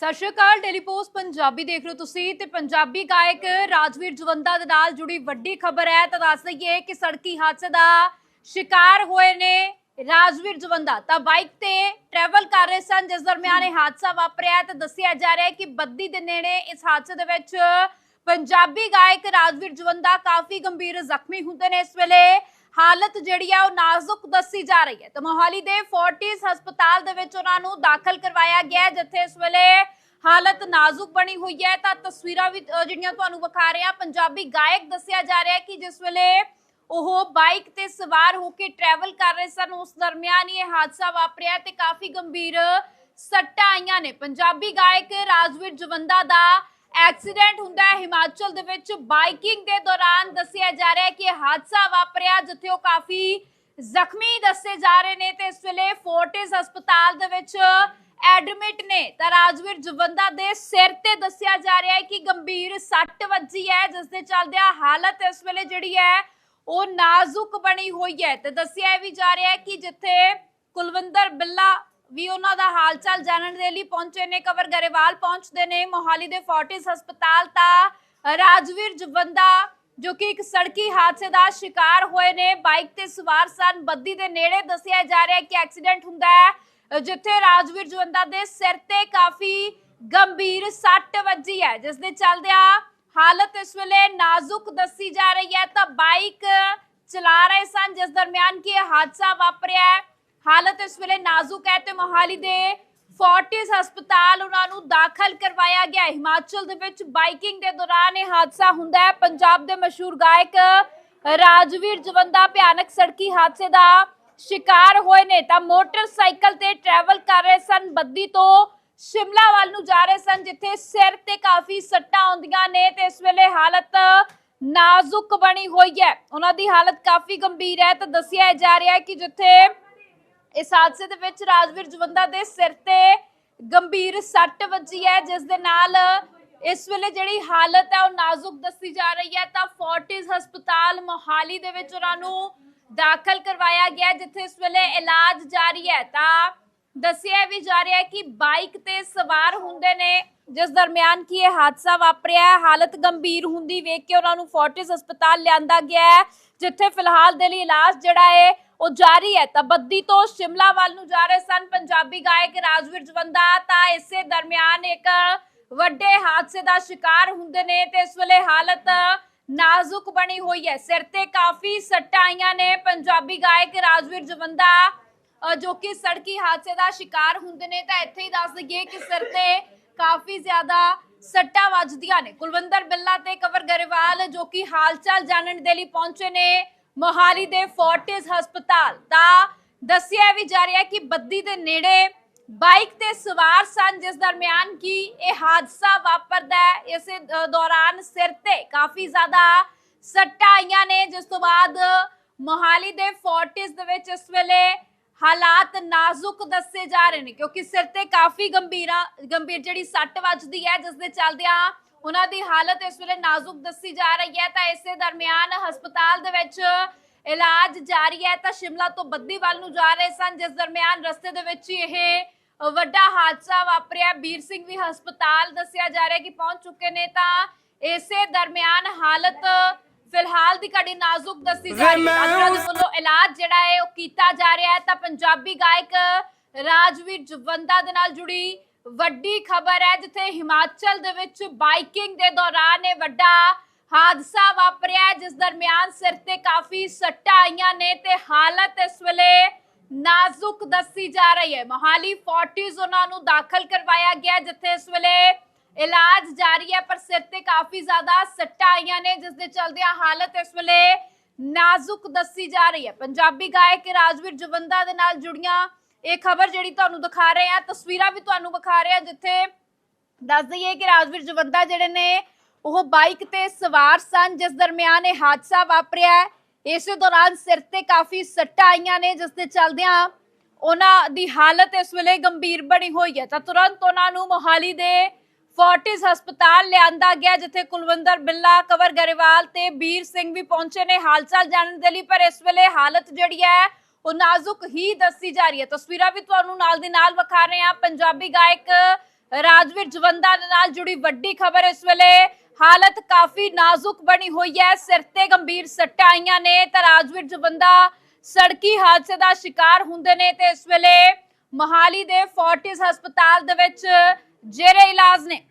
ਸਤਿ ਸ਼੍ਰੀ ਅਕਾਲ ਡੇਲੀ ਪੋਸਟ ਪੰਜਾਬੀ ਦੇਖ ਰਹੇ ਹੋ ਤੁਸੀਂ ਤੇ ਪੰਜਾਬੀ ਗਾਇਕ ਰਾਜਵੀਰ ਜਵੰਦਾ ਦੇ ਨਾਲ ਜੁੜੀ ਵੱਡੀ ਖਬਰ ਹੈ। ਤਾਂ ਦੱਸ ਦਈਏ ਕਿ ਸੜਕੀ ਹਾਦਸੇ ਦਾ ਸ਼ਿਕਾਰ ਹੋਏ ਨੇ ਰਾਜਵੀਰ ਜਵੰਦਾ। ਤਾਂ ਬਾਈਕ ਤੇ ਟਰੈਵਲ ਕਰ ਰਹੇ ਸਨ, ਜਿਸ ਦਰਮਿਆਨ ਇਹ ਹਾਦਸਾ ਵਾਪਰਿਆ ਤੇ ਦੱਸਿਆ ਜਾ ਰਿਹਾ ਹੈ ਕਿ ਬੱਦੀ ਦੇ ਨੇੜੇ ਇਸ ਹਾਦਸੇ ਦੇ ਵਿੱਚ ਪੰਜਾਬੀ ਗਾਇਕ ਰਾਜਵੀਰ ਜਵੰਦਾ ਕਾਫੀ ਗੰਭੀਰ ਜ਼ਖਮੀ ਹੁੰਦੇ ਨੇ। ਇਸ ਵੇਲੇ ਹਾਲਤ ਜਿਹੜੀ ਹੈ ਉਹ ਨਾਜ਼ੁਕ ਦੱਸੀ ਜਾ ਰਹੀ ਹੈ। ਤਾਂ ਮੋਹਾਲੀ ਦੇ ਫੋਰਟਿਸ ਹਸਪਤਾਲ ਦੇ ਵਿੱਚ ਉਹਨਾਂ ਨੂੰ ਦਾਖਲ ਕਰਵਾਇਆ ਗਿਆ ਜਿੱਥੇ ਇਸ ਵੇਲੇ ਹਾਲਤ ਨਾਜ਼ੁਕ ਬਣੀ ਹੋਈ ਹੈ। ਤਾਂ ਤਸਵੀਰਾਂ ਵੀ ਜਿਹੜੀਆਂ ਤੁਹਾਨੂੰ ਵਿਖਾ ਰਹੇ ਆ ਪੰਜਾਬੀ ਗਾਇਕ ਦੱਸਿਆ ਜਾ ਰਿਹਾ ਕਿ ਜਿਸ ਵੇਲੇ ਉਹ ਬਾਈਕ ਤੇ ਸਵਾਰ ਹੋ ਕੇ ਟਰੈਵਲ ਕਰ ਰਹੇ ਸਨ, ਉਸ ਦਰਮਿਆਨ ਹੀ ਇਹ ਹਾਦਸਾ ਵਾਪਰਿਆ ਤੇ ਕਾਫੀ ਗੰਭੀਰ ਸੱਟਾਂ ਆਈਆਂ ਨੇ। ਪੰਜਾਬੀ ਗਾਇਕ ਰਾਜਵੀਰ ਜਵੰਦਾ ਦਾ ਐਕਸੀਡੈਂਟ ਹੁੰਦਾ ਹੈ। ਹਿਮਾਚਲ ਦੇ ਵਿੱਚ ਬਾਈਕਿੰਗ ਦੇ ਦੌਰਾਨ ਦੱਸਿਆ ਜਾ ਰਿਹਾ ਹੈ ਕਿ ਹਾਦਸਾ ਵਾਪਰਿਆ, ਜਿੱਥੇ ਉਹ ਕਾਫੀ ਜ਼ਖਮੀ ਦੱਸੇ ਜਾ ਰਹੇ ਨੇ ਤੇ ਇਸ ਵੇਲੇ ਫੋਰਟਿਸ ਹਸਪਤਾਲ ਦੇ ਵਿੱਚ ਐਡਮਿਟ ਨੇ। ਤਾਂ ਰਾਜਵੀਰ ਜਵੰਦਾ ਦੇ ਸਿਰ ਤੇ ਦੱਸਿਆ ਜਾ ਰਿਹਾ ਹੈ ਕਿ ਗੰਭੀਰ ਸੱਟ ਵੱਜੀ ਹੈ ਜਿਸ ਦੇ ਚੱਲਦਿਆਂ ਹਾਲਤ ਇਸ ਵੇਲੇ ਜਿਹੜੀ ਹੈ, ਉਹ ਨਾਜ਼ੁਕ ਬਣੀ ਹੋਈ ਹੈ। ਤੇ ਦੱਸਿਆ ਵੀ ਜਾ ਰਿਹਾ ਹੈ ਕਿ ਜਿੱਥੇ ਕੁਲਵਿੰਦਰ ਬਿੱਲਾ ਵੀ ਉਹਨਾਂ ਦਾ ਹਾਲਚਾਲ ਜਾਣਨ ਦੇ ਲਈ ਪਹੁੰਚੇ ਨੇ, ਕਵਰ ਗਰੇਵਾਲ ਪਹੁੰਚਦੇ ਨੇ, ਮੋਹਾਲੀ ਦੇ ਫੋਰਟਿਸ ਹਸਪਤਾਲ ਤਾਂ ਰਾਜਵੀਰ ਜਵੰਦਾ, ਜੋ ਕਿ ਇੱਕ ਸੜਕੀ ਹਾਦਸੇ ਦਾ ਸ਼ਿਕਾਰ ਹੋਏ ਨੇ, ਬਾਈਕ ਤੇ ਸਵਾਰ ਸਨ, ਬੱਦੀ ਦੇ ਨੇੜੇ ਦੱਸਿਆ ਜਾ ਰਿਹਾ ਕਿ ਐਕਸੀਡੈਂਟ ਹੁੰਦਾ ਹੈ ਜਿੱਥੇ ਰਾਜਵੀਰ ਜਵੰਦਾ ਦੇ ਸਿਰ ਤੇ ਕਾਫੀ ਗੰਭੀਰ ਸੱਟ ਵੱਜੀ ਹੈ, ਜਿਸ ਦੇ ਚੱਲਦਿਆਂ ਹਾਲਤ ਇਸ ਵੇਲੇ ਨਾਜ਼ੁਕ ਦੱਸੀ ਜਾ ਰਹੀ ਹੈ, ਤਾਂ ਬਾਈਕ ਚਲਾ ਰਹੇ ਸਨ, ਜਿਸ ਦਰਮਿਆਨ ਕੀ ਹਾਦਸਾ ਵਾਪਰਿਆ ਹੈ। ਹਾਲਤ ਇਸ ਵੇਲੇ ਨਾਜ਼ੁਕ ਹੈ ਤੇ ਮੋਹਾਲੀ ਦੇ ਫੋਰਟਿਸ ਹਸਪਤਾਲ ਉਹਨਾਂ ਨੂੰ ਦਾਖਲ ਕਰਵਾਇਆ ਗਿਆ। ਹਿਮਾਚਲ ਦੇ ਵਿੱਚ ਬਾਈਕਿੰਗ ਦੇ ਦੌਰਾਨ ਇਹ ਹਾਦਸਾ ਹੁੰਦਾ ਹੈ। ਪੰਜਾਬ ਦੇ ਮਸ਼ਹੂਰ ਗਾਇਕ ਰਾਜਵੀਰ ਜਵੰਦਾ ਭਿਆਨਕ ਸੜਕੀ ਹਾਦਸੇ ਦਾ ਸ਼ਿਕਾਰ ਹੋਏ ਨੇ। ਤਾਂ ਮੋਟਰਸਾਈਕਲ ਤੇ ਟਰੈਵਲ ਕਰ ਰਹੇ ਸਨ। ਬੱਦੀ ਤੋਂ ਸ਼ਿਮਲਾ ਵੱਲ ਨੂੰ ਜਾ ਰਹੇ ਸਨ, ਜਿੱਥੇ ਸਿਰ ਤੇ ਕਾਫੀ ਸੱਟਾਂ ਆਉਂਦੀਆਂ ਨੇ ਤੇ ਇਸ ਵੇਲੇ ਹਾਲਤ ਨਾਜ਼ੁਕ ਬਣੀ ਹੋਈ ਹੈ। ਉਹਨਾਂ ਦੀ ਹਾਲਤ ਕਾਫੀ ਗੰਭੀਰ ਹੈ। ਤਾਂ ਦੱਸਿਆ ਜਾ ਰਿਹਾ ਹੈ ਕਿ ਜਿੱਥੇ ਇਸ ਹਾਦਸੇ ਦੇ ਵਿੱਚ ਰਾਜਵੀਰ ਜਵੰਦਾ ਦੇ ਸਿਰ ਤੇ ਗੰਭੀਰ ਸੱਟ ਵੱਜੀ ਹੈ, ਜਿਸ ਦੇ ਨਾਲ ਇਸ ਵੇਲੇ ਜਿਹੜੀ ਹਾਲਤ ਹੈ ਉਹ ਨਾਜ਼ੁਕ ਦੱਸੀ ਜਾ ਰਹੀ ਹੈ। ਤਾਂ ਫੋਰਟਿਸ ਹਸਪਤਾਲ ਮੋਹਾਲੀ ਦੇ ਵਿੱਚ ਉਹਨਾਂ ਨੂੰ ਦਾਖਲ ਕਰਵਾਇਆ ਗਿਆ, ਜਿੱਥੇ ਇਸ ਵੇਲੇ ਇਲਾਜ ਜਾਰੀ ਹੈ। ਤਾਂ ਦੱਸਿਆ ਵੀ ਜਾ ਰਿਹਾ ਹੈ ਕਿ ਬਾਈਕ ਤੇ ਸਵਾਰ ਹੁੰਦੇ ਨੇ, ਜਿਸ ਦਰਮਿਆਨ ਕੀ ਇਹ ਹਾਦਸਾ ਵਾਪਰਿਆ ਹੈ। ਹਾਲਤ ਗੰਭੀਰ ਹੁੰਦੀ ਵੇਖ ਕੇ ਉਹਨਾਂ ਨੂੰ ਫੋਰਟਿਸ ਹਸਪਤਾਲ ਲਿਆਂਦਾ ਗਿਆ ਹੈ, ਜਿੱਥੇ ਫਿਲਹਾਲ ਦੇ ਲਈ ਇਲਾਜ ਜਿਹੜਾ ਹੈ ਉਹ ਜਾਰੀ ਹੈ। ਤਾਂ ਬੱਦੀ ਤੋਂ ਸ਼ਿਮਲਾ ਵੱਲ ਨੂੰ ਜਾ ਰਹੇ ਸਨ ਪੰਜਾਬੀ ਗਾਇਕ ਰਾਜਵੀਰ ਜਵੰਦਾ। ਤਾਂ ਇਸੇ ਦਰਮਿਆਨ ਇੱਕ ਵੱਡੇ ਹਾਦਸੇ ਦਾ ਸ਼ਿਕਾਰ ਹੁੰਦੇ ਨੇ ਤੇ ਇਸ ਵੇਲੇ ਹਾਲਤ ਨਾਜ਼ੁਕ ਬਣੀ ਹੋਈ ਹੈ। ਸਿਰ ਤੇ ਕਾਫੀ ਸੱਟਾਂ ਆਈਆਂ ਨੇ ਪੰਜਾਬੀ ਗਾਇਕ ਰਾਜਵੀਰ ਜਵੰਦਾ ਜੋ ਕਿ ਸੜਕੀ ਹਾਦਸੇ ਦਾ ਸ਼ਿਕਾਰ ਹੁੰਦੇ ਨੇ। ਤਾਂ ਇੱਥੇ ਹੀ ਦੱਸ ਦਈਏ ਕਿ ਸਿਰ ਤੇ ਕਾਫੀ ਜ਼ਿਆਦਾ ਸੱਟਾਂ ਵੱਜਦੀਆਂ ਨੇ। ਕੁਲਵਿੰਦਰ ਬਿੱਲਾ ਤੇ ਕਵਰ ਗਰੇਵਾਲ ਜੋ ਕਿ ਹਾਲਚਾਲ ਜਾਣਨ ਦੇ ਲਈ ਪਹੁੰਚੇ ਨੇ। ਮੋਹਾਲੀ ਦੇ ਫੋਰਟਿਸ ਹਸਪਤਾਲ ਤਾਂ ਦੱਸਿਆ ਵੀ ਜਾ ਰਿਹਾ ਕਿ ਬੱਦੀ ਦੇ ਨੇੜੇ ਬਾਈਕ ਤੇ ਸਵਾਰ ਸਨ, ਜਿਸ ਦਰਮਿਆਨ ਕੀ ਇਹ ਹਾਦਸਾ ਵਾਪਰਦਾ ਹੈ। ਇਸੇ ਦੌਰਾਨ ਸਿਰ ਤੇ ਕਾਫੀ ਜ਼ਿਆਦਾ ਸੱਟਾਂ ਆਈਆਂ ਨੇ, ਜਿਸ ਤੋਂ ਬਾਅਦ ਮੋਹਾਲੀ ਦੇ ਫੋਰਟਿਸ ਦੇ ਵਿੱਚ ਇਸ ਵੇਲੇ ਹਾਲਾਤ ਨਾਜ਼ੁਕ ਦੱਸੇ ਜਾ ਰਹੇ ਨੇ, ਕਿਉਂਕਿ ਸਿਰ ਤੇ ਕਾਫੀ ਗੰਭੀਰਾ, ਗੰਭੀਰ ਜਿਹੜੀ ਸੱਟ ਵੱਜਦੀ ਹੈ, ਜਿਸ ਦੇ ਚੱਲਦਿਆਂ ਉਹਨਾਂ ਦੀ ਹਾਲਤ ਇਸ ਵੇਲੇ ਨਾਜ਼ੁਕ ਦੱਸੀ ਜਾ ਰਹੀ ਹੈ। ਤਾਂ ਇਸੇ ਦਰਮਿਆਨ ਹਸਪਤਾਲ ਦੇ ਵਿੱਚ ਇਲਾਜ ਜਾਰੀ ਹੈ। ਤਾਂ ਸ਼ਿਮਲਾ ਤੋਂ ਬੱਦੀ ਵੱਲ ਨੂੰ ਜਾ ਰਹੇ ਸਨ ਜਿਸ ਦਰਮਿਆਨ ਰਸਤੇ ਦੇ ਵਿੱਚ ਇਹ ਵੱਡਾ ਹਾਦਸਾ ਵਾਪਰਿਆ। ਵੀਰ ਸਿੰਘ ਵੀ ਹਸਪਤਾਲ ਦੱਸਿਆ ਜਾ ਰਿਹਾ ਕਿ ਪਹੁੰਚ ਚੁੱਕੇ ਨੇ। ਤਾਂ ਇਸੇ ਦਰਮਿਆਨ ਹਾਲਤ ਫਿਲਹਾਲ ਦੀ ਘੜੀ ਨਾਜ਼ੁਕ ਦੱਸੀ ਜਾ ਰਹੀ ਹੈ। ਡਾਕਟਰਾਂ ਦੇ ਵੱਲੋਂ ਇਲਾਜ ਜਿਹੜਾ ਹੈ ਉਹ ਕੀਤਾ ਜਾ ਰਿਹਾ ਹੈ। ਤਾਂ ਪੰਜਾਬੀ ਗਾਇਕ ਰਾਜਵੀਰ ਜਵੰਦਾ ਦੇ ਨਾਲ ਜੁੜੀ ਵੱਡੀ ਖਬਰ ਹੈ ਜਿੱਥੇ ਹਿਮਾਚਲ ਦੇ ਵਿੱਚ ਬਾਈਕਿੰਗ ਦੇ ਦੌਰਾਨ ਇਹ ਵੱਡਾ ਹਾਦਸਾ ਵਾਪਰਿਆ ਜਿਸ ਦਰਮਿਆਨ ਸਿਰ ਤੇ ਕਾਫੀ ਸੱਟਾਂ ਆਈਆਂ ਨੇ ਤੇ ਹਾਲਤ ਇਸ ਵੇਲੇ ਨਾਜ਼ੁਕ ਦੱਸੀ ਜਾ ਰਹੀ ਹੈ। ਮੋਹਾਲੀ ਫੋਰਟਿਸ ਉਹਨਾਂ ਨੂੰ ਦਾਖਲ ਕਰਵਾਇਆ ਗਿਆ, ਜਿੱਥੇ ਇਸ ਵੇਲੇ ਇਲਾਜ ਜਾਰੀ ਹੈ, ਪਰ ਸਿਰ ਤੇ ਕਾਫੀ ਜ਼ਿਆਦਾ ਸੱਟਾਂ ਆਈਆਂ ਨੇ, ਜਿਸ ਦੇ ਚਲਦਿਆਂ ਹਾਲਤ ਇਸ ਵੇਲੇ ਨਾਜ਼ੁਕ ਦੱਸੀ ਜਾ ਰਹੀ ਹੈ। ਪੰਜਾਬੀ ਗਾਇਕ ਰਾਜਵੀਰ ਜਵੰਦਾ ਦੇ ਨਾਲ ਜੁੜੀਆਂ ਇਹ ਖਬਰ ਜਿਹੜੀ ਤੁਹਾਨੂੰ ਦਿਖਾ ਰਹੇ ਆ ਤਸਵੀਰਾਂ ਵੀ ਤੁਹਾਨੂੰ ਵਿਖਾ ਰਹੇ ਆ ਜਿੱਥੇ ਦੱਸ ਦਈਏ ਕਿ ਰਾਜਵੀਰ ਜਵੰਦਾ ਜਿਹੜੇ ਨੇ, ਉਹ ਬਾਈਕ ਤੇ ਸਵਾਰ ਸਨ, ਜਿਸ ਦਰਮਿਆਨ ਇਹ ਹਾਦਸਾ ਵਾਪਰਿਆ ਇਸੇ ਦੌਰਾਨ ਸਿਰ ਤੇ ਕਾਫੀ ਸੱਟਾਂ ਆਈਆਂ ਨੇ, ਜਿਸ ਦੇ ਚੱਲਦਿਆਂ ਉਹਨਾਂ ਦੀ ਹਾਲਤ ਇਸ ਵੇਲੇ ਗੰਭੀਰ ਬਣੀ ਹੋਈ ਹੈ। ਤਾਂ ਤੁਰੰਤ ਉਹਨਾਂ ਨੂੰ ਮੋਹਾਲੀ ਦੇ ਫੋਰਟਿਸ ਹਸਪਤਾਲ ਲਿਆਂਦਾ ਗਿਆ, ਜਿੱਥੇ ਕੁਲਵਿੰਦਰ ਬਿੱਲਾ, ਕਵਰ ਗਰੇਵਾਲ ਤੇ ਵੀਰ ਸਿੰਘ ਵੀ ਪਹੁੰਚੇ ਨੇ ਹਾਲਚਾਲ ਜਾਣਨ ਦੇ ਲਈ। ਪਰ ਇਸ ਵੇਲੇ ਹਾਲਤ ਜਿਹੜੀ ਹੈ ਉਹ ਨਾਜ਼ੁਕ ਹੀ ਦੱਸੀ ਜਾ ਰਹੀ ਹੈ। ਤਸਵੀਰਾਂ ਵੀ ਤੁਹਾਨੂੰ ਨਾਲ ਦੀ ਨਾਲ ਵਿਖਾ ਰਹੇ ਹਾਂ। ਪੰਜਾਬੀ ਗਾਇਕ ਰਾਜਵੀਰ ਜਵੰਦਾ ਨਾਲ ਜੁੜੀ ਵੱਡੀ ਖਬਰ ਇਸ ਵੇਲੇ। ਹਾਲਤ ਕਾਫੀ ਨਾਜ਼ੁਕ ਬਣੀ ਹੋਈ ਹੈ। ਸਿਰ ਤੇ ਗੰਭੀਰ ਸੱਟਾਂ ਆਈਆਂ ਨੇ ਤਾਂ ਰਾਜਵੀਰ ਜਵੰਦਾ ਸੜਕੀ ਹਾਦਸੇ ਦਾ ਸ਼ਿਕਾਰ ਹੁੰਦੇ ਨੇ ਤੇ ਇਸ ਵੇਲੇ ਮਹਾਲੀ ਦੇ ਫੋਰਟਿਸ ਹਸਪਤਾਲ ਦੇ ਵਿੱਚ ਜੇਰੇ ਇਲਾਜ ਨੇ।